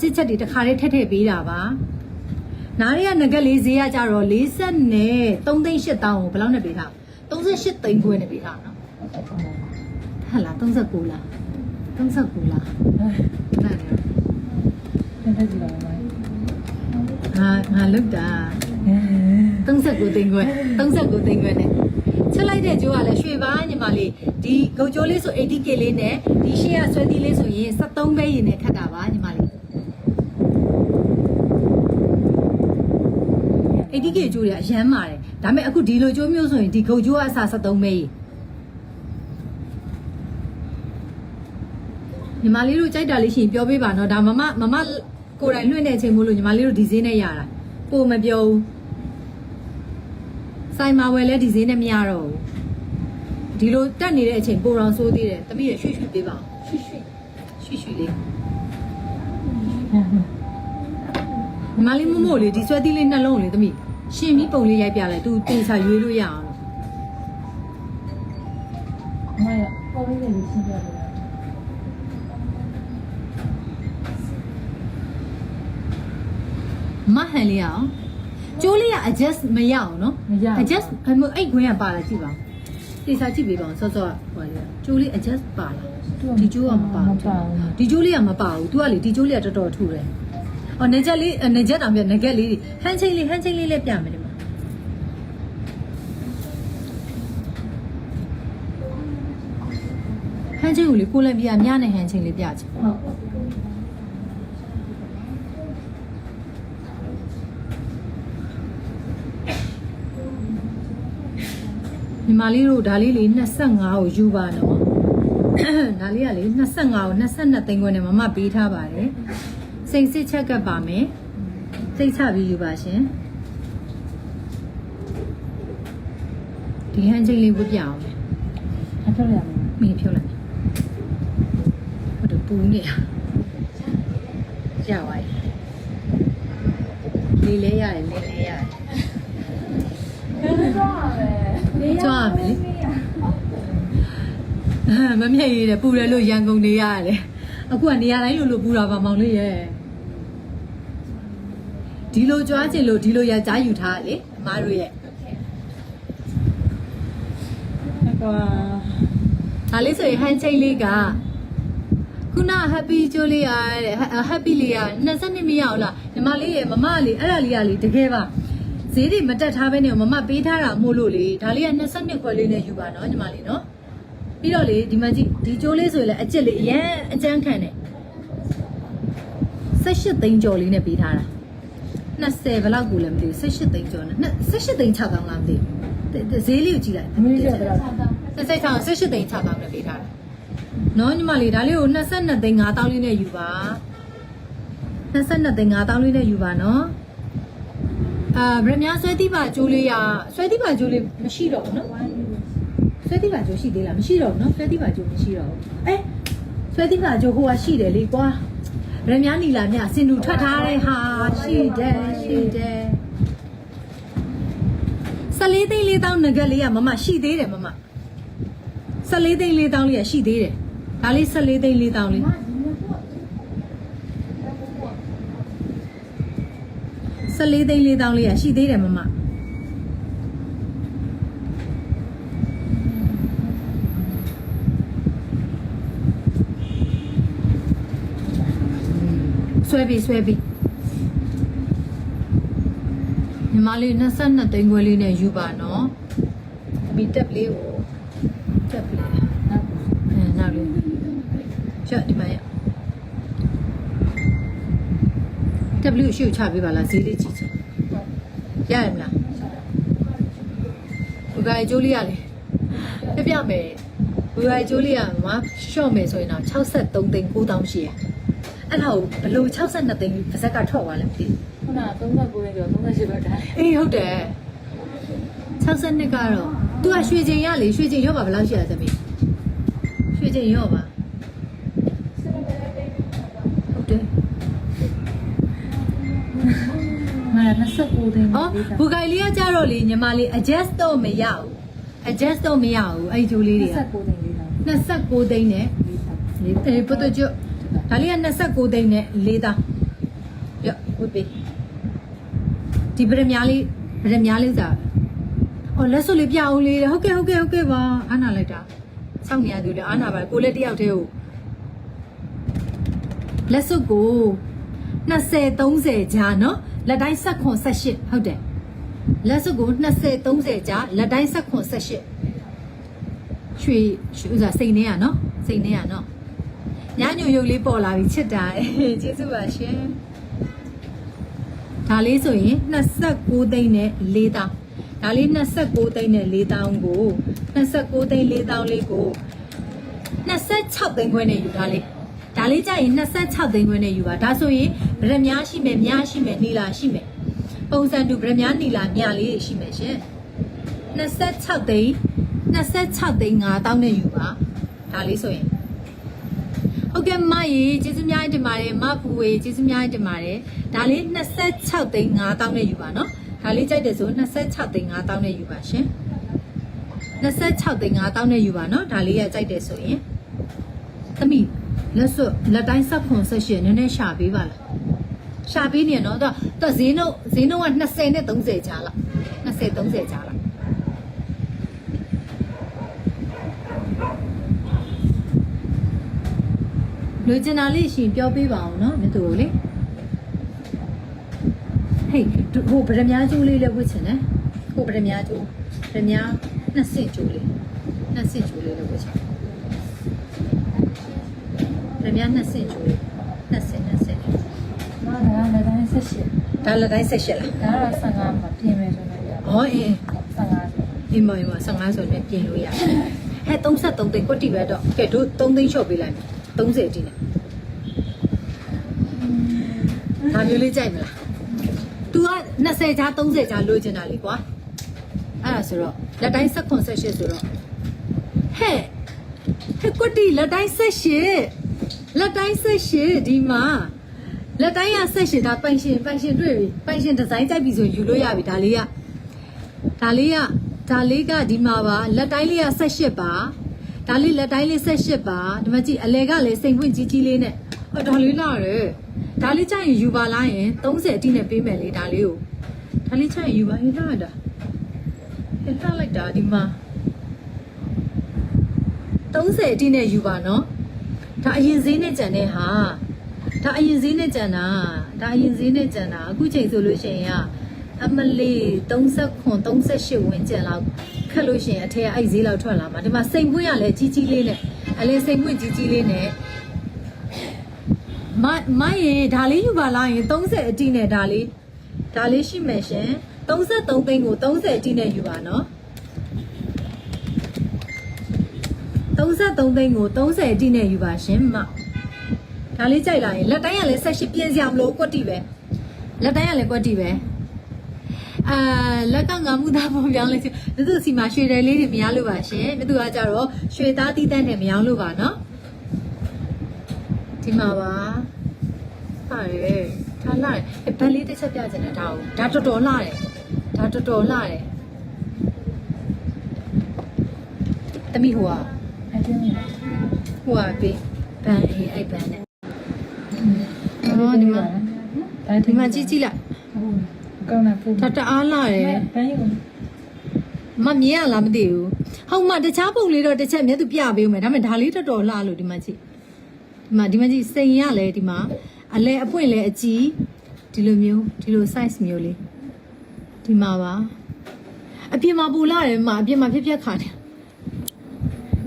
စစ်ချက်တွေတစ်ခါလေးထက်ထည့်ပေးတာပါနားရကငကက်လေးဈေးကကြတော့40နဲ့3သိန်း8တောင်းကိုဘယ်လောက်နဲ့ပေးထား38သိန်းခွဲနဲ့ပေးထားနော်ဟဟလား39လား39လားနားရတက်ကြည့်ပါဦးငါငါလုတ်တာ39သိန်းခွဲ39သိန်းခွဲနဲ့ချက်လိုက်တဲ့ကြိုးကလည်းရွှေပါညီမလေးဒီဂုတ်ကြိုးလေးဆို 80k လေးနဲ့ဒီရှေ့ကဆွဲသီးလေးဆိုရင်73ပဲရည်နဲ့ခတ်တာပါညီမလေး 80k ကြိုးတွေကအရမ်းပါတယ်ဒါပေမဲ့အခုဒီလိုကြိုးမျိုးဆိုရင်ဒီဂုတ်ကြိုးကအစား73ပဲရည်ညီမလေးတို့ကြိုက်တာလေးရှိရင်ပြောပေးပါနော်ဒါမမမမကိုယ်တိုင်လွှင့်တဲ့အချိန်မို့လို့ညီမလေးတို့ဒီဈေးနဲ့ရတာပို့မပြောဘူးဆိုင်မှာဝယ်လဲဒီဈေးနဲ့မရတော့ဘူးဒီလိုတက်နေတဲ့အချိန်ပိုတော်ဆိုးသေးတယ်တပည့်ရရွှေ့ရွှေ့ပေးပါအောင်ရွှေ့ရွှေ့ရွှေ့ရွှေ့လေးညီမလေးမမို့လေဒီဆွဲသီးလေးနှလုံးကိုလေတမီး ရှင်ပြီးပုံလေးရိုက်ပြလိုက်သူတင်ချရွေးလို့ရအောင်လို့မရပေါ်လေးလေးရှင်းပြတယ်မဟန်လေးရအောင်ကျိုးလေးက adjust မရအောင်နော် မရ adjust အဲ့မို့အဲ့ခွင်းကပါလာကြည့်ပါဦးတေစာကြည့်ပေးပါအောင်စောစောဟိုလေကျိုးလေး adjust ပါလာဒီကျိုးကမပါဘူးမပါဘူးဒီကျိုးလေးကမပါဘူး तू ကလေဒီကျိုးလေးကတော်တော်ထူတယ် အော်နေချက်လေးနေချက်တောင်ပြနေကက်လေးဟန်ချင်းလေးဟန်ချင်းလေးလည်းပြမယ်ဒီမှာဟန်ချင်းကိုလေကိုလည်းပြမြနဲ့ဟန်ချင်းလေးပြချင်ဟုတ်ညီမလေးတို့ဒါလေးလေး25ကိုယူပါနော်ဒါလေးကလေ25ကို22သိန်းခွဲနဲ့မမပေးထားပါတယ် စိတ်စစ်ချက်ကပ်ပါမယ်စိတ်ချပြီးယူပါရှင်ဒီဟန်ချင်းလေးဝတ်ပြအောင်မယ်အထောက်ရမယ်မင်းဖြုတ်လိုက်ဟုတ်တယ်ပူနေရရပါပြီလေးလေးရတယ်လေးလေးရတယ်ကြွားမယ်လေအာမမြတ်ရည်တယ်ပူတယ်လို့ရန်ကုန်နေရတယ်အခုကနေရာတိုင်းလို့လို့ပူတာပါမောင်လေးရဲ့ ဒီလိုကြွားချင်လို့ဒီလိုရကြားယူထားလေအမားတို့ရဲ့ကွာဒါလေးဆိုရင်ဟန်ချိတ်လေးကခုန happy ကျိုးလေးရတဲ့ happy လေးက22မရအောင်လားညီမလေးရဲ့မမလေးအဲ့ဒါလေးကလေတကယ်ပါဈေးတွေမတက်ထားဘဲနဲ့မမပေးထားတာမို့လို့လေဒါလေးက22ခွဲလေးနဲ့ယူပါနော်ညီမလေးနော်ပြီးတော့လေဒီမကြီးဒီကျိုးလေးဆိုရင်လည်းအကျစ်လေးအရန်အကျန်းခံတယ်18သိန်းကျော်လေးနဲ့ပေးထားတာ 20ဘယ်လောက်ကိုလည်းမသိဘူး18သိန်းကျော်နဲ့18သိန်း6တောင်းလားမသိဘူးဈေးလေးကိုကြည့်လိုက်အမေကျတော့ဆက်စိတ်ဆောင်18သိန်း6တောင်းနဲ့ပေးထားတာနော်ညီမလေးဒါလေးကို22သိန်း5တောင်းလေးနဲ့ယူပါ22သိန်း5တောင်းလေးနဲ့ယူပါနော်အာဗရမ ्या ဆွဲတိပါကျိုးလေးရဆွဲတိပါကျိုးလေးမရှိတော့ဘူးနော်ဆွဲတိပါကျိုးရှိသေးလားမရှိတော့ဘူးနော်ဆွဲတိပါကျိုးမရှိတော့ဘူးအဲဆွဲတိပါကျိုးဟိုကရှိတယ်လေကွာ ဗရမ ्या နီလာမြစင်တူထွက်ထားတဲ့ဟာရှိတယ်ရှိတယ်14သိန်း4တောင်းငကက်လေးကမမရှိသေးတယ်မမ14သိန်း4တောင်းလေးကရှိသေးတယ်ဒါလေး14သိန်း4တောင်းလေး14သိန်း4တောင်းလေးကရှိသေးတယ်မမ ဆွဲပြီးဆွဲပြီးညီမလေး22သိန်းခွဲလေးနဲ့ယူပါနော်မီတက်လေးကိုတက်ပလေးအဲနောက်လေးကျော့ဒီမှာရ W ရှုပ်ချပေးပါလားဈေးလေးကြည့်ချင်ရရမလားဘူဂါဂျိုးလေးရလေပြပြမယ်ဘူဂါဂျိုးလေးကမရှော့မယ်ဆိုရင်တော့63သိန်း9000ရှိရ အဲ့ဒါကိုဘလို့62သိန်းပါဇက်ကထွက်သွားလဲမသိဘူးခုန39ရေကျော်38ပဲတိုင်းအေးဟုတ်တယ်62ကတော့ तू ကရွှေချိန်ရလေရွှေချိန်ရောပါဘယ်လောက်ရှိရသမီးရွှေချိန်ရောပါဟုတ်တယ်မရ29သိန်းအော်ဘူဂိုင်လေးကကြတော့လေညီမလေး adjust တော့မရဘူး adjust တော့မရဘူးအဲ့ဒီဂျိုးလေးတွေက29သိန်းလေးလား29သိန်းနဲ့အေးပုတ်တော့ကျ ဒါလေးက29သိန်းနဲ့၄သားဟရဝတ်ပေးဒီဗရမ ्या လေးဗရမ ्या လေးစားအော်လက်စွပ်လေးပြအောင်လေးတဲ့ဟုတ်ကဲ့ဟုတ်ကဲ့ဟုတ်ကဲ့ပါအာနာလိုက်တာစောင့်နေရသူလေအာနာပါကိုလည်းတယောက်တည်းကိုလက်စွပ်ကို20 30ကြာနော်လက်တိုင်းဆက်ခွန်78ဟုတ်တယ်လက်စွပ်ကို20 30ကြာလက်တိုင်းဆက်ခွန်78ရွှေရွှေဥစားစိတ်နေရနော်စိတ်နေရနော် ညညိုရုပ်လေးပေါ်လာပြီချစ်တာအေးကျေးဇူးပါရှင်ဒါလေးဆိုရင်29သိန်းနဲ့4တောင်းဒါလေး29သိန်းနဲ့4တောင်းကို29သိန်း4တောင်းလေးကို26သိန်းခွဲနဲ့ယူတာလေးဒါလေးကြရင်26သိန်းခွဲနဲ့ယူပါဒါဆိုရင်ဗရမ ्या ရှိမယ်မြားရှိမယ်နီလာရှိမယ်ပုံစံတူဗရမ ्या နီလာမြားလေးတွေရှိမယ်ရှင်26သိန်း26သိန်း5တောင်းနဲ့ယူပါဒါလေးဆိုရင် ဟုတ်ကဲ့မရေကျေးဇူးများတင်ပါတယ်မပူဝေကျေးဇူးများတင်ပါတယ်ဒါလေး26သိန်း5တောင်းနဲ့ယူပါနော်ဒါလေးကြိုက်တယ်ဆို26သိန်း5တောင်းနဲ့ယူပါရှင်26သိန်း5တောင်းနဲ့ယူပါနော်ဒါလေးကကြိုက်တယ်ဆိုရင်သမီးလက်စွပ်လက်တိုင်းဆက်ခွန်ဆက်ရှင်နည်းနည်းရှာပေးပါလားရှာပေးနေနော်တော့တော့ဈေးနှုန်းဈေးနှုန်းက20နဲ့30ကြားလား20 30ကြားလား လူကျင်တာလေးရှင်ပြောပေးပါအောင်နော်မြတ်သူကိုလေဟေးဒုဟိုဗရမ ्या ကျိုးလေးလည်းဝတ်ချင်တယ်ဟိုဗရမ ्या ကျိုးဗရမ ्या နှစ်ဆင့်ကျိုးလေးနှစ်ဆင့်ကျိုးလေးလည်းဝတ်ချင်ဗရမ ्या နှစ်ဆင့်ကျိုးလေးနှစ်ဆင့်နှစ်ဆင့် မကလည်းတိုင်းဆက်ရှိ ဒါလည်းတိုင်းဆက်ရှက်လား ဒါတော့15မှာပြင်မယ်ဆိုနေရ ဟောအင်း 15ဆို ဒီမဒီမ15ဆိုနဲ့ပြင်လို့ရတယ်ဟဲ့33သိန်းကွတ်တီပဲတော့ကဲတို့3သိန်းချော့ပေးလိုက်မယ် 30တီးနဲ့ဒါမျိုးလေးကြိုက်မလား तू က20ကြား30ကြားလိုချင်တာလေကွာအဲ့ဒါဆိုတော့လက်တိုင်း7 78ဆိုတော့ဟဲ့ဟဲ့ကွတ်တီလက်တိုင်း78လက်တိုင်း78ဒီမှာလက်တိုင်းက78ဒါပိုင်ရှင်ပိုင်ရှင်တွေ့ပြီပိုင်ရှင်ဒီဇိုင်းကြိုက်ပြီဆိုရင်ယူလို့ရပြီဒါလေးကဒါလေးကဒါလေးကဒီမှာပါလက်တိုင်းလေးက78ပါ ဒါလေးလက်တိုင်းလေး78ပါဒီမှာကြည့်အလဲကလည်းစိန်ပွင့်ကြီးကြီးလေးနဲ့ဟောဒါလေးလာတယ်ဒါလေးကြရင်ယူပါလားရင်30အတိနဲ့ပေးမယ်လေဒါလေးကိုဒါလေးချရင်ယူပါဟင်လာတာဟင်လာလိုက်တာဒီမှာ30အတိနဲ့ယူပါနော်ဒါအရင်ဈေးနဲ့ကြံတဲ့ဟာဒါအရင်ဈေးနဲ့ကြံတာဒါအရင်ဈေးနဲ့ကြံတာအခုချိန်ဆိုလို့ရှိရင်ကအမလီ39 38ဝန်းကျင်လောက် ခက်လို့ရှိရင်အထက်အဲ့ဈေးလောက်ထွက်လာမှာဒီမှာစိန်ပွင့်ရလဲကြီးကြီးလေးနဲ့အလဲစိန်ပွင့်ကြီးကြီးလေးနဲ့မမရေဒါလေးယူပါလားရင်30အတိနဲ့ဒါလေးဒါလေးရှိမယ်ရှင်33သိန်းကို30အတိနဲ့ယူပါနော်33သိန်းကို30အတိနဲ့ယူပါရှင်မဒါလေးကြိုက်လာရင်လက်တိုင်းကလည်း78ပြင်စရာမလိုကွက်တီပဲလက်တိုင်းကလည်းကွက်တီပဲ အာလက်ကငါမှုသားပုံပြောင်းလိုက်ချင်မြသူစီမှာရွှေတယ်လေးတွေမရလို့ပါရှင်မြသူကကြတော့ရွှေသားတီးတန်းနဲ့မရောလို့ပါနော်ဒီမှာပါဟာရဲဒါလာတယ်အဲဘက်လေးတစ်ချက်ပြချင်တယ်ဒါကိုဒါတော်တော်လာတယ်ဒါတော်တော်လာတယ်တမိဟိုကအဲ့ဒီမှာဟိုကပေးဘန်အေးအဲ့ဘန်နဲ့အော်ဒီမှာဒီမှာကြည့်ကြည့်လိုက်ဟုတ် ကောင်းတာပို့ဒါတအားလာတယ်ဘယ်လိုမမြင်ရလားမသိဘူးဟုတ်မှတခြားပုံလေးတော့တစ်ချက်မြတ်သူပြပေးဦးမယ်ဒါပေမဲ့ဒါလေးတော်တော်လှလို့ဒီမှာကြည့်ဒီမှာဒီမှာကြည့်စိန်ရလဲဒီမှာအလဲအပွင့်လဲအကြီးဒီလိုမျိုးဒီလို size မျိုးလေးဒီမှာပါအပြင်မှာပူလာတယ်မအပြင်မှာဖြက်ဖြက်ခါတယ်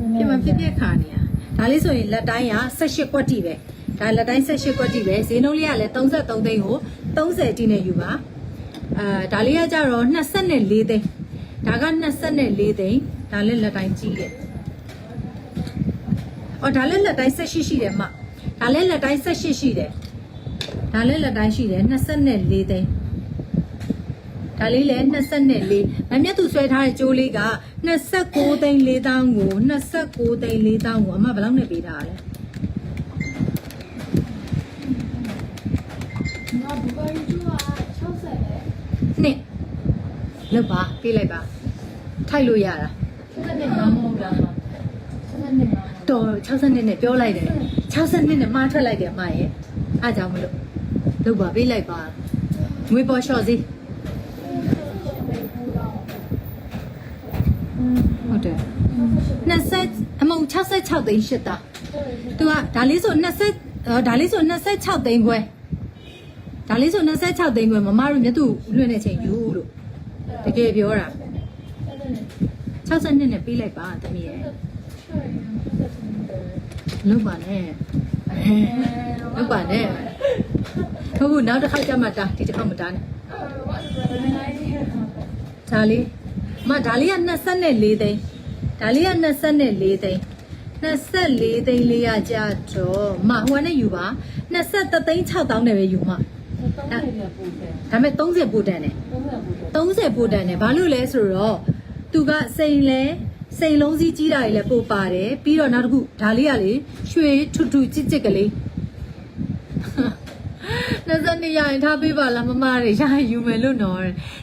အပြင်မှာဖြက်ဖြက်ခါနေရဒါလေးဆိုရင်လက်တိုင်းက18ကွက်တိပဲဒါလက်တိုင်း18ကွက်တိပဲဈေးနှုန်းလေးကလည်း33သိန်းကို30တိနဲ့ယူပါ အာဒါလေးကကြတော့24သိန်းဒါက24သိန်းဒါလည်းလက်တိုင်းကြီးတယ်။အော်ဒါလည်းလက်တိုင်း18ရှိတယ်မ။ဒါလည်းလက်တိုင်း18ရှိတယ်။ဒါလည်းလက်တိုင်းရှိတယ်24သိန်း။ဒါလေးလည်း24မမြတ်သူဆွဲထားတဲ့ကြိုးလေးက29သိန်း4တောင်းကို29သိန်း4တောင်းကိုအမဘယ်လောက်နဲ့ပေးထားရလဲ နော်ဘူဘာရီကျူက60လေ ။နှစ် လောက်ပါပေးလိုက်ပါ။ထိုက်လို့ရတာ60နဲ့ငါမဟုတ်လားမှာ60နဲ့ငါတော်60နှစ်နဲ့ပြောလိုက်တယ်60နှစ်နဲ့မှားထွက်လိုက်တယ်အမရဲ့အားကြောင့်မလို့သလုပ်ပါပေးလိုက်ပါငွေပေါ်လျှော့စီဟုတ်တယ်20အမုံ66သိန်းရှစ်တာသူကဒါလေးဆို20အော်ဒါလေးဆို26သိန်းခွဲဒါလေးဆို26သိန်းခွဲမမတို့မြတ်သူလွှင့်တဲ့ချိန်ယူလို့ တကယ်ပြောတာ62နဲ့ပေးလိုက်ပါသမီးရဲ့လုပ်ပါနဲ့လုပ်ပါနဲ့ဟုတ်ဘူးနောက်တစ်ခါကျမှတာဒီတစ်ခါမတားနဲ့ဒါလေးမဒါလေးက24သိန်းဒါလေးက24သိန်း24သိန်းလေးရကြတော့မဟိုကနဲ့ယူပါ23သိန်း6တောင်းနဲ့ပဲယူမှာတော့တယ်ပူတယ်ဒါပေမဲ့30ပို့တန်တယ်တော့ပူတယ် 30ပို့တန်တယ်ဘာလို့လဲဆိုတော့သူကစိန်လဲစိန်လုံးစည်းကြီးတာတွေလည်းပို့ပါတယ်ပြီးတော့နောက်တစ်ခုဒါလေးကလေရွှေထူထူကြစ်ကြစ်ကလေးနှစ်စနေရရင်ထားပေးပါလားမမတွေရယူမယ်လို့နော်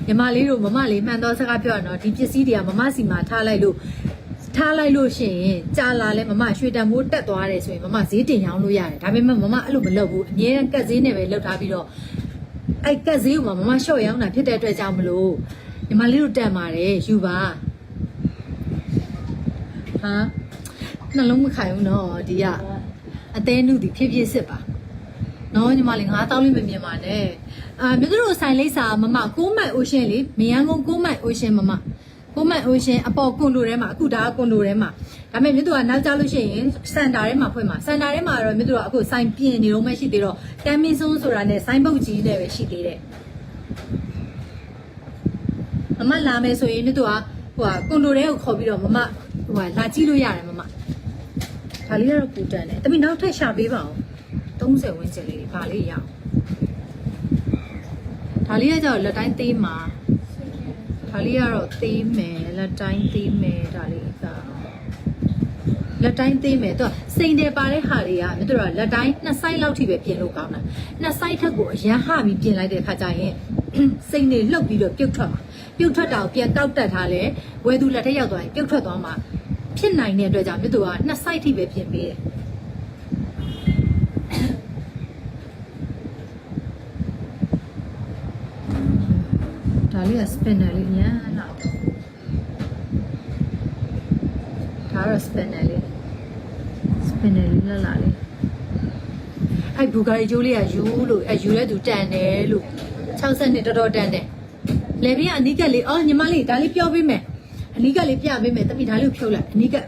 ညီမလေးတို့မမလေးမှန်တော့စကားပြောရတော့ဒီပစ္စည်းတွေကမမစီမှာထားလိုက်လို့ထားလိုက်လို့ရှိရင်ကြာလာလဲမမရွှေတံမိုးတက်သွားတယ်ဆိုရင်မမဈေးတင်ရောင်းလို့ရတယ်ဒါပေမဲ့မမအဲ့လိုမလုပ်ဘူးအမြဲတမ်းကတ်ဈေးနဲ့ပဲလုပ်ထားပြီးတော့ အဲ့ကက်ဈေးကိုမှမမလျှော့ရောင်းတာဖြစ်တဲ့အတွက်ကြောင့်မလို့ညီမလေးတို့တက်ပါတယ်ယူပါဟာနှလုံးမခိုင်ဘူးနော်ဒီကအသေးနုဒီဖြစ်ဖြစ်စစ်ပါနော်ညီမလေးငါးတောင်းလေးမမြင်ပါနဲ့အာမြတို့ဆိုင်လိပ်စာမမ6မိုင်အိုရှင်လေမယန်းကုန်း6မိုင်အိုရှင်မမ 6မိုင်အိုရှင်အပေါ်ကွန်ဒိုထဲမှာအခုဒါကကွန်ဒိုထဲမှာဒါပေမဲ့မြတို့ကနောက်ကြလို့ရှိရင်စန်တာထဲမှာဖွင့်မှာစန်တာထဲမှာတော့မြတို့ကအခုဆိုင်ပြင်နေတော့မှရှိသေးတော့တမ်မင်းစွန်းဆိုတာနဲ့ဆိုင်ပုတ်ကြီးနဲ့ပဲရှိသေးတယ်မမလာမယ်ဆိုရင်မြတ်သူကဟိုကကွန်ဒိုထဲကိုခေါ်ပြီးတော့မမဟိုကလာကြည့်လို့ရတယ်မမဒါလေးကတော့ပူတန်တယ်တမီနောက်ထပ်ရှာပေးပါအောင်30ဝန်းကျင်လေးပါလေးရအောင်ဒါလေးကကြောက်လက်တိုင်းသေးမှာ ဒါလေးကတော့သေးမယ်လက်တိုင်းသေးမယ်ဒါလေးကလက်တိုင်းသေးမယ်သူကစိန်တယ်ပါတဲ့ဟာတွေကမြတ်သူကလက်တိုင်းနှစ်ဆိုင်လောက်ထိပဲပြင်လို့ကောင်းတာနှစ်ဆိုင်ထက်ကိုအရန်ဟပြီးပြင်လိုက်တဲ့ခါကျရင်စိန်တွေလှုပ်ပြီးတော့ပြုတ်ထွက်မှာပြုတ်ထွက်တာကိုပြန်ကောက်တက်ထားလဲဝယ်သူလက်ထက်ရောက်သွားရင်ပြုတ်ထွက်သွားမှာဖြစ်နိုင်တဲ့အတွက်ကြောင့်မြတ်သူကနှစ်ဆိုင်ထိပဲပြင်ပေးတယ် ဒါလေးက spinner လေးညာလောက်ဒါကတော့ spinner လေး spinner လေးလာလာလေးအဲ့ဘူဂါရီကျိုးလေးကယူလို့အဲ့ယူတဲ့သူတန်တယ်လို့60နှစ်တော်တော်တန်တယ်လေပြင်းအနီးကက်လေးအော်ညီမလေးဒါလေးပြောပေးမယ်အနီးကက်လေးပြပေးမယ်တမိဒါလေးကိုဖြုတ်လိုက်အနီးကက်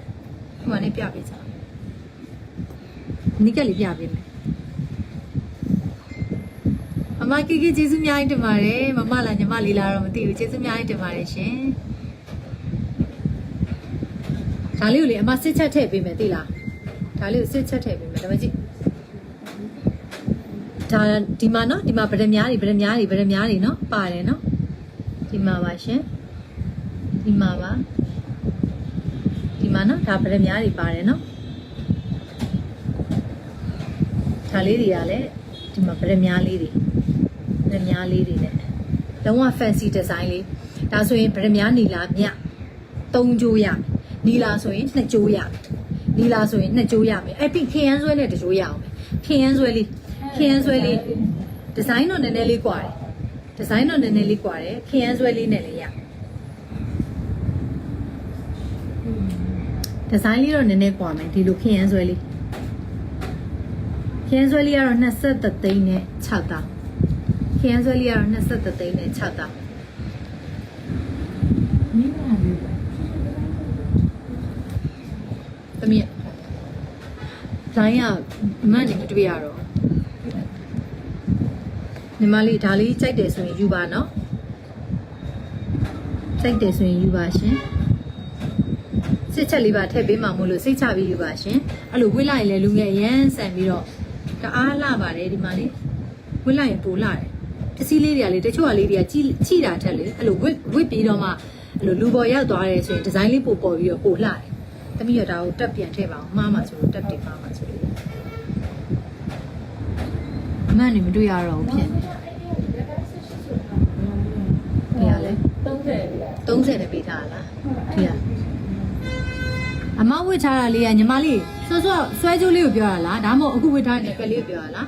ဟိုကနေပြပေးစားအနီးကက်လေးပြပေးမယ် မကီကီကျေးဇူးအများကြီးတင်ပါတယ်မမလားညီမလေးလားတော့မသိဘူးကျေးဇူးအများကြီးတင်ပါတယ်ရှင်ဒါလေးကိုလေအမစစ်ချက်ထည့်ပေးမယ်သိလားဒါလေးကိုစစ်ချက်ထည့်ပေးမယ်ဒါမှကြည့်ဒါဒီမှာနော်ဒီမှာဗရမားတွေဗရမားတွေဗရမားတွေနော်ပါတယ်နော်ဒီမှာပါရှင်ဒီမှာပါဒီမှာနော်ဒါဗရမားတွေပါတယ်နော်ဒါလေးတွေကလည်းဒီမှာဗရမားလေးတွေ နှမလေးတွေနဲ့လုံးဝ fancy design လေးဒါဆိုရင်ဗရမ ्या နီလာမြ၃ကြိုးရမယ်နီလာဆိုရင်၂ကြိုးရမယ်နီလာဆိုရင်၂ကြိုးရမယ်အဲ့ပြီးခရမ်းဆွဲနဲ့တကြိုးရအောင်ခရမ်းဆွဲလေးခရမ်းဆွဲလေးဒီဇိုင်းတော့နည်းနည်းလေးကွာတယ်ဒီဇိုင်းတော့နည်းနည်းလေးကွာတယ်ခရမ်းဆွဲလေးနဲ့လည်းရဒီဇိုင်းလေးတော့နည်းနည်းကွာမယ်ဒီလိုခရမ်းဆွဲလေးခရမ်းဆွဲလေးကတော့23သိန်းနဲ့6တောင်း ခရမ်းဆွဲလေးကတော့23သိန်းနဲ့6တောင်းမိမလေးသမီးဇိုင်းကမန့်နေမတွေ့ရတော့ညီမလေးဒါလေးကြိုက်တယ်ဆိုရင်ယူပါနော်ကြိုက်တယ်ဆိုရင်ယူပါရှင်စစ်ချက်လေးပါထည့်ပေးမှမို့လို့စိတ်ချပြီးယူပါရှင်အဲ့လိုဝိလိုက်ရင်လည်းလူငယ်ရမ်းဆန်ပြီးတော့တအားလှပါတယ်ဒီမှာလေးဝိလိုက်ရင်ပိုလှတယ် ပစ္စည်းလေးတွေကလေတချို့ကလေးတွေကကြည့်ကြည့်တာထက်လေအဲ့လိုဝစ်ဝစ်ပြီးတော့မှအဲ့လိုလူပေါ်ရောက်သွားတယ်ဆိုရင်ဒီဇိုင်းလေးပိုပေါ်ပြီးတော့ပိုလှတယ်တမီးရတာကိုတက်ပြန်ထည့်ပါအောင်မှားမှဆိုလို့တက်တင်မှားမှဆိုလို့အမှန်နေမတွေ့ရတော့ဘူးဖြစ်နေဘယ်ရလဲ30 30နဲ့ပေးထားတာလားဒီလားအမဝစ်ထားတာလေးကညီမလေးဆွဆွဆွဲကြိုးလေးကိုပြောတာလားဒါမှမဟုတ်အခုဝစ်ထားတဲ့ကလေးကိုပြောတာလား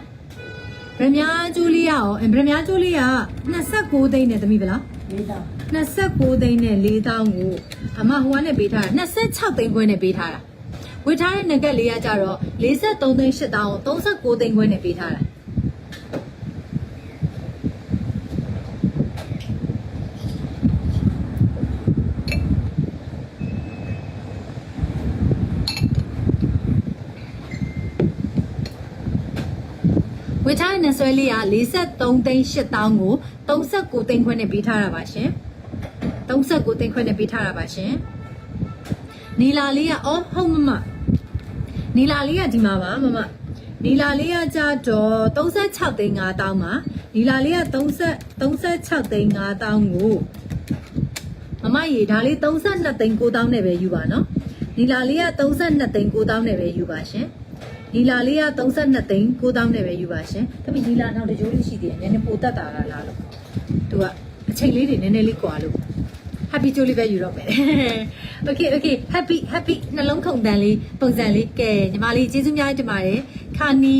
ဗရမ ्या ကျိုးလေးရအောင်ဗရမ ्या ကျိုးလေးက29သိန်းနဲ့သမီးဗလားလေးတာ29သိန်းနဲ့4000ကိုအမဟိုကနဲ့ပေးထားတာ26သိန်းခွဲနဲ့ပေးထားတာဝေထားတဲ့ငကက်လေးကကြတော့43သိန်း8000ကို39သိန်းခွဲနဲ့ပေးထားတာ ဆွဲလေးက43သိန်း8000ကို39သိန်းခွဲနဲ့ပေးထားတာပါရှင်39သိန်းခွဲနဲ့ပေးထားတာပါရှင်နီလာလေးကအော်ဟုတ်မမနီလာလေးကဒီမှာပါမမနီလာလေးကကြတော့36သိန်း5000ပါနီလာလေးက30 36သိန်း5000ကိုမမရေဒါလေး32သိန်း9000နဲ့ပဲယူပါနော်နီလာလေးက32သိန်း9000နဲ့ပဲယူပါရှင် ဒီလာလေးက32သိန်း9000နဲ့ပဲယူပါရှင်။တပည့်ဒီလာနောက်တကြိုးလေးရှိသေးတယ်။နည်းနည်းပိုတက်တာလားလားလို့။သူကအချိန်လေးတွေနည်းနည်းလေးကွာလို့ happy ကြိုးလေးပဲယူတော့မယ်။ Okay okay happy happy နှလုံးခုန်တန်လေးပုံစံလေးကဲညီမလေးကျေးဇူးများတင်ပါတယ်။ခါနီ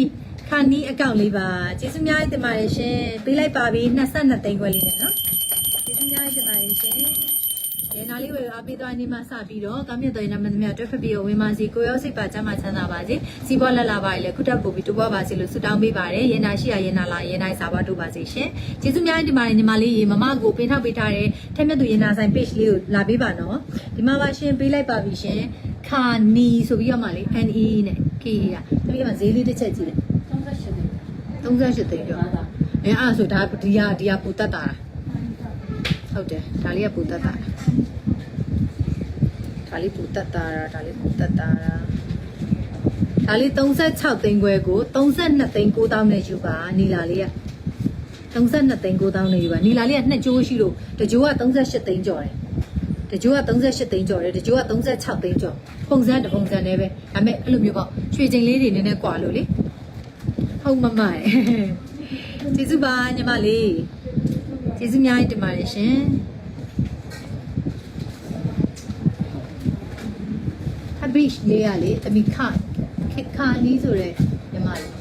ခါနီအကောင့်လေးပါကျေးဇူးများတင်ပါတယ်ရှင်။ပေးလိုက်ပါပြီ22သိန်းခွဲလေးနဲ့နော်။ကျေးဇူးများတင်ပါတယ်ရှင်။ ရဲနာလေးဝယ်အားပေးသွားနေမှစပြီးတော့ကောင်းမြတ်တော်ရင်နမသမီးတွဲဖက်ပြီးဝင်ပါစီကိုရောစိတ်ပါကျမ်းမာချမ်းသာပါစေစီးပွားလက်လာပါလေခုတက်ပို့ပြီးတူပွားပါစေလို့ဆုတောင်းပေးပါတယ်ရဲနာရှိရရဲနာလာရဲနိုင်စာပါတို့ပါစေရှင်ကျေးဇူးများတင်ပါတယ်ညီမလေးရေမမကိုပင်ထောက်ပေးထားတဲ့ထက်မြတ်သူရဲနာဆိုင် page လေးကိုလာပေးပါနော်ဒီမှာပါရှင်ပေးလိုက်ပါပြီရှင်ခါနီဆိုပြီးတော့မှလေ NE နဲ့ K ရတမီးကဈေးလေးတစ်ချက်ကြည့်တယ်38သိန်း38သိန်းကျော်ပါတာအဲအဲ့ဒါဆိုဒါဒီဟာဒီဟာပူတက်တာဟုတ်တယ်ဒါလေးကပူတက်တာ ဒါလေးပူတက်တာဒါလေးပူတက်တာဒါလေး36သိန်းခွဲကို32သိန်း9000နဲ့ယူပါနီလာလေးက32သိန်း9000နဲ့ယူပါနီလာလေးကနှစ်ကြိုးရှိလို့တကြိုးက38သိန်းကျော်တယ်တကြိုးက38သိန်းကျော်တယ်တကြိုးက36သိန်းကျော်ပုံစံတစ်ပုံစံနဲ့ပဲဒါပေမဲ့အဲ့လိုမျိုးပေါ့ရွှေချိန်လေးတွေနည်းနည်းကွာလို့လေဟုတ်မမရဲ့ကျေးဇူးပါညီမလေးကျေးဇူးများကြီးတင်ပါတယ်ရှင် ဟဘိရှ်လေးရလေတမိခခေခါနီးဆိုတဲ့ညီမလေး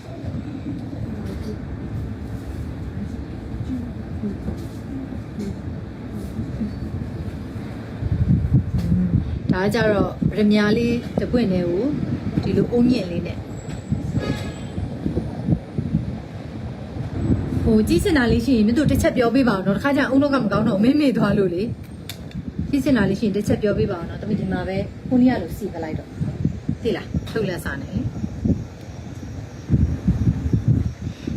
ဒါကြတော့ရမြာလေးတပွင့်နေကိုဒီလိုအုံညင်လေးနဲ့ဟိုကြီးစင်တာလေးရှိရင်မြတ်တို့တစ်ချက်ပြောပေးပါအောင်တော့တစ်ခါကျအုံတော့ကမကောင်းတော့မေ့မေ့သွားလို့လေ ကြီးစင်တာလေးရှိရင်တစ်ချက်ပြောပေးပါအောင်တော့တမီဒီမှာပဲခုနကလိုစီပလိုက်တော့သိလားထုတ်လက်စားနေ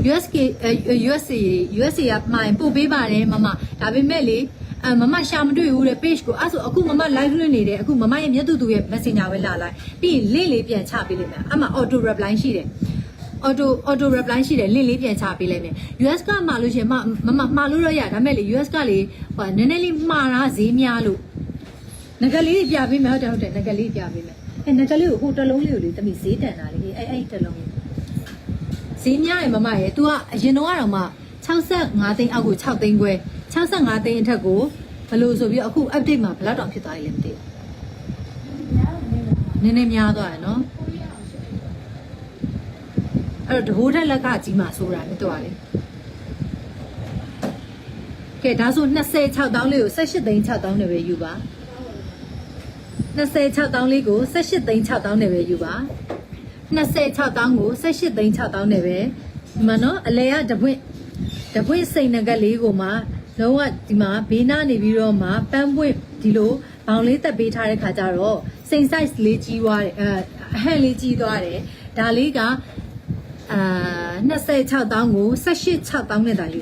USK အဲ USA USA ကမှန်ပို့ပေးပါတယ်မမဒါပေမဲ့လေအမမရှာမတွေ့ဘူးတဲ့ page ကိုအဲ့ဆိုအခုမမ live လွှင့်နေတယ်အခုမမရဲ့မျက်သူသူရဲ့ messenger ပဲလာလိုက်ပြီးရင် link လေးပြန်ချပေးလိုက်မယ်အမ auto reply ရှိတယ် auto auto reply ရှိတယ် link လေးပြန်ချပေးလိုက်မယ် US ကမှာလို့ရှရင်မမမမှာလို့တော့ရဒါပေမဲ့လေ US ကလေဟိုနည်းနည်းလေးမှားတာဈေးများလို့ ငကလေးပြပေးမယ်ဟုတ်တယ်ဟုတ်တယ်ငကလေးပြပေးမယ်အဲငကလေးကိုဟိုတစ်လုံးလေးကိုလေတမိဈေးတန်တာလေအဲအဲ့တစ်လုံးဈေးများရမမရဲ့ तू ကအရင်တော့ကတော့မှ65သိန်းအောက်ကို6သိန်းခွဲ65သိန်းအထက်ကိုဘယ်လို့ဆိုပြီးတော့အခု update မှာဘယ်လောက်တောင်ဖြစ်သွားပြီလဲမသိဘူးနည်းနည်းများသွားရနော်အဲ့တော့တဘိုးတက်လက်ကကြီးမှဆိုတာမြတ်တော်လေကဲဒါဆို26တောင်းလေးကို18သိန်း6တောင်းနဲ့ပဲယူပါ 26တောင်းလေးကို18သိန်း6တောင်းနဲ့ပဲယူပါ26တောင်းကို18သိန်း6တောင်းနဲ့ပဲဒီမှာနော်အလဲကတပွင့်တပွင့်စိန်နကက်လေးကိုမှလုံးဝဒီမှာဘေးနားနေပြီးတော့မှပန်းပွင့်ဒီလိုဘောင်လေးတက်ပေးထားတဲ့ခါကျတော့စိန် size လေးကြီးသွားတယ်အဲအဟန့်လေးကြီးသွားတယ်ဒါလေးကအာ26တောင်းကို186တောင်းနဲ့တာယူ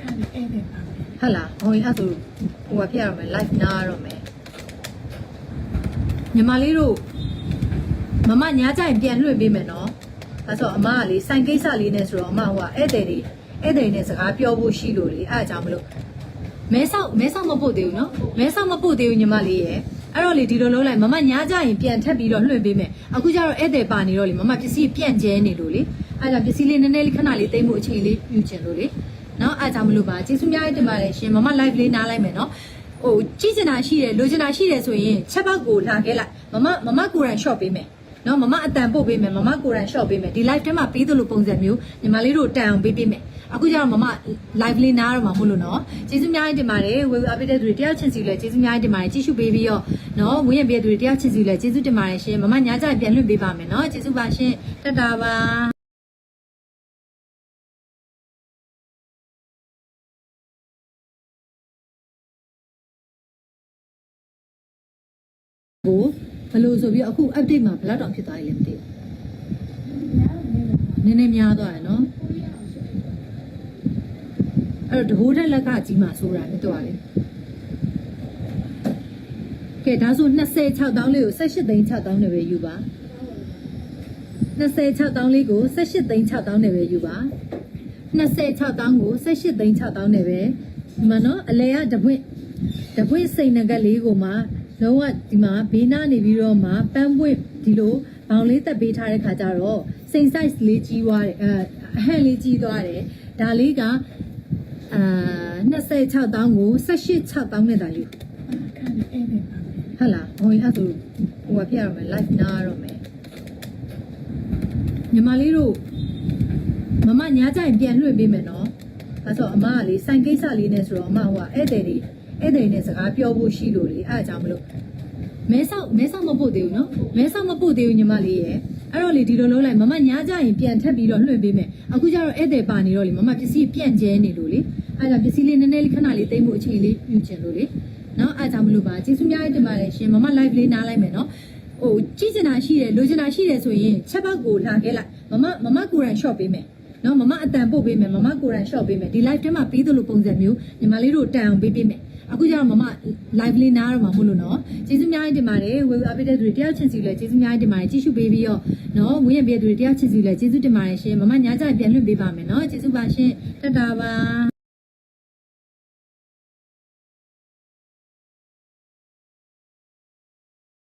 ခါလေးအဲ့ဒါပါမယ်ဟုတ်လားဟိုရင်အဲ့ဆိုဟိုကပြရမယ် live နားရတော့မယ် ညီမလေးတို့မမညာကြရင်ပြန်လွှင့်ပေးမယ်နော်အဲဆိုအမကလေစိုင်ကိစ္စလေးနဲ့ဆိုတော့အမဟိုကဧည့်သည်တွေဧည့်သည်နဲ့စကားပြောဖို့ရှိလို့လေအဲအကြောင်းမလို့မဲဆောက်မဲဆောက်မပို့သေးဘူးနော်မဲဆောက်မပို့သေးဘူးညီမလေးရဲ့အဲ့တော့လေဒီလိုလုံးလိုက်မမညာကြရင်ပြန်ထပ်ပြီးတော့လွှင့်ပေးမယ်အခုကျတော့ဧည့်သည်ပါနေတော့လေမမပစ္စည်းပြန့်ကျဲနေလို့လေအဲကြောင့်ပစ္စည်းလေးနည်းနည်းလေးခဏလေးသိမ့်ဖို့အချိန်လေးယူချင်လို့လေနော်အဲကြောင့်မလို့ပါကျေးဇူးများတင်ပါတယ်ရှင်မမ live လေးနားလိုက်မယ်နော် ဟိုကြည့်ချင်တာရှိတယ်လိုချင်တာရှိတယ်ဆိုရင်ချက်ပေါက်ကိုလာခဲ့လိုက်မမမမကိုယ်တိုင် shop ပေးမယ်နော်မမအတန်ပို့ပေးမယ်မမကိုယ်တိုင် shop ပေးမယ်ဒီ live ထဲမှာပေးသလိုပုံစံမျိုးညီမလေးတို့တန်အောင်ပေးပေးမယ်အခုကျတော့မမ live လေးနားတော့မှာမဟုတ်လို့နော်ကျေးဇူးအများကြီးတင်ပါတယ်ဝေဝအပိတဲ့သူတွေတယောက်ချင်းစီလဲကျေးဇူးအများကြီးတင်ပါတယ်ကြည့်ရှုပေးပြီးတော့နော်ဝင်းရပြတဲ့သူတွေတယောက်ချင်းစီလဲကျေးဇူးတင်ပါတယ်ရှင်မမညာကြရင်ပြန်လွှင့်ပေးပါမယ်နော်ကျေးဇူးပါရှင်တတ်တာပါ ဘယ်လိုဆိုပြီးတော့အခု update မှာဘယ်လောက်တောင်ဖြစ်သွားပြီလဲမသိဘူးနည်းနည်းများသွားရယ်နော်အဲ့တော့တဘိုးတက်လက်ကကြီးမှဆိုတာမြတ်တော်လေကဲဒါဆို26တောင်းလေးကို18သိန်း6တောင်းနဲ့ပဲယူပါ26တောင်းလေးကို18သိန်း6တောင်းနဲ့ပဲယူပါ26တောင်းကို18သိန်း6တောင်းနဲ့ပဲဒီမှာနော်အလဲကတပွင့်တပွင့်စိန်နဂတ်လေးကိုမှ လုံးဝဒီမှာဘေးနားနေပြီးတော့မှပန်းပွင့်ဒီလိုဘောင်လေးတက်ပေးထားတဲ့ခါကျတော့စိန် size လေးကြီးသွားတယ်အဲအဟန့်လေးကြီးသွားတယ်ဒါလေးကအာ26တောင်းကို18 6တောင်းနဲ့တာယူခါနေဧည့်သည်ပါမယ်ဟုတ်လားဟိုအဲ့ဆိုဟိုကပြရမယ် live နားရတော့မယ်ညီမလေးတို့မမညာကြရင်ပြန်လွှင့်ပေးမယ်နော်အဲဆိုအမကလေစိုင်ကိစ္စလေးနဲ့ဆိုတော့အမဟိုကဧည့်သည်တွေ ဧည့်သည်နဲ့စကားပြောဖို့ရှိလို့လေအဲအကြောင်းမလို့မဲဆောက်မဲဆောက်မပို့သေးဘူးနော်မဲဆောက်မပို့သေးဘူးညီမလေးရဲ့အဲ့တော့လေဒီလိုလုံးလိုက်မမညာကြရင်ပြန်ထပ်ပြီးတော့လွှင့်ပေးမယ်အခုကျတော့ဧည့်သည်ပါနေတော့လေမမပစ္စည်းပြန့်ကျဲနေလို့လေအဲဒါပစ္စည်းလေးနည်းနည်းလေးခဏလေးသိမ့်မှုအခြေလေးပြုချင်လို့လေနော်အားကြောင့်မလို့ပါကျေးဇူးများတင်ပါတယ်ရှင်မမ live လေးနားလိုက်မယ်နော်ဟိုကြည့်ချင်တာရှိတယ်လိုချင်တာရှိတယ်ဆိုရင်ချက်ပေါက်ကိုလာခဲ့လိုက်မမမမကိုယ်တိုင် shop ပေးမယ်နော်မမအတန်ပို့ပေးမယ်မမကိုယ်တိုင် shop ပေးမယ်ဒီ live ထဲမှာပေးသလိုပုံစံမျိုးညီမလေးတို့တန်အောင်ပေးပေးမယ် အခုကျတော့မမ live လေးနားတော့မှာမဟုတ်လို့နော်ကျေးဇူးများတင်ပါတယ်ဝေဝအပိတဲ့သူတွေတယောက်ချင်းစီလဲကျေးဇူးများတင်ပါတယ်ကြည့်ရှုပေးပြီးတော့နော်ဝင်းရပြတဲ့သူတွေတယောက်ချင်းစီလဲကျေးဇူးတင်ပါတယ်ရှင်မမညာကြရင်ပြန်လွှင့်ပေးပါမယ်နော်ကျေးဇူးပါရှင်တတ်တာပါ